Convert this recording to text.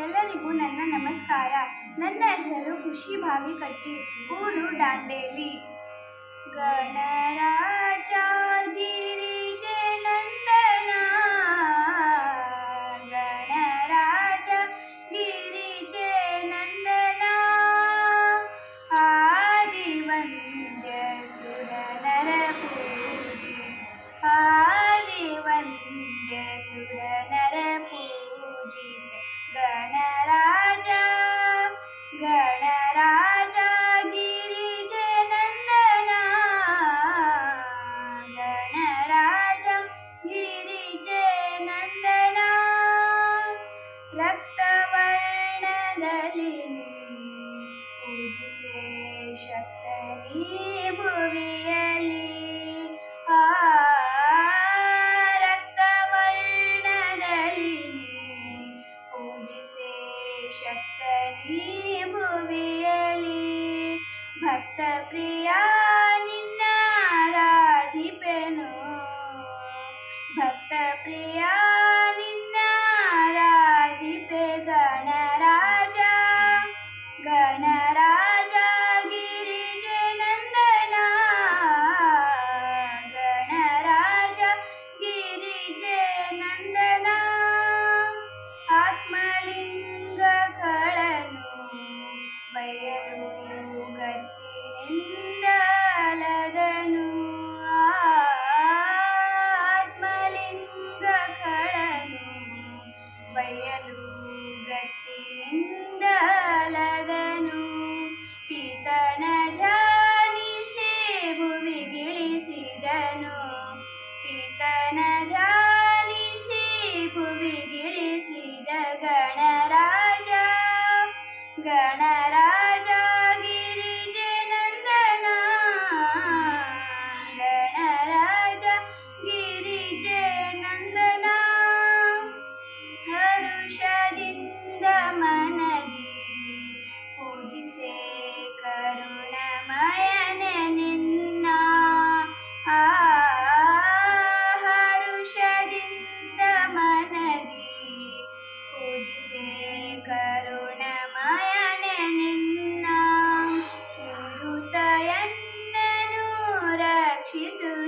ಎಲ್ಲರಿಗೂ ನನ್ನ ನಮಸ್ಕಾರ. ನನ್ನ ಹೆಸರು ಖುಷಿ ಭಾವಿ ಕಟ್ಟಿ ಊರು ದಾಂಡೇಲಿ. ಗಣರಾಜ கடலின் ശക്തനീ ഭുവിയലി ആ രക്തവർണനലിനി പൂജിസേ ശക്തനീ ನಂದನ ಆತ್ಮಲಿಂಗಗಳನ್ನು ಬಯಲು ಗತ್ತಿನಿಂದ ಅಲದನು ಆತ್ಮಲಿಂಗಗಳನ್ನು ಬಯಲು ಗತ್ತಿನಿಂದ ಗಣರಾಜ ಗಿರಿಜೆ ನಂದನ ಗಣರಾಜ ಗಿರಿಜೆ ನಂದನ 谢谢。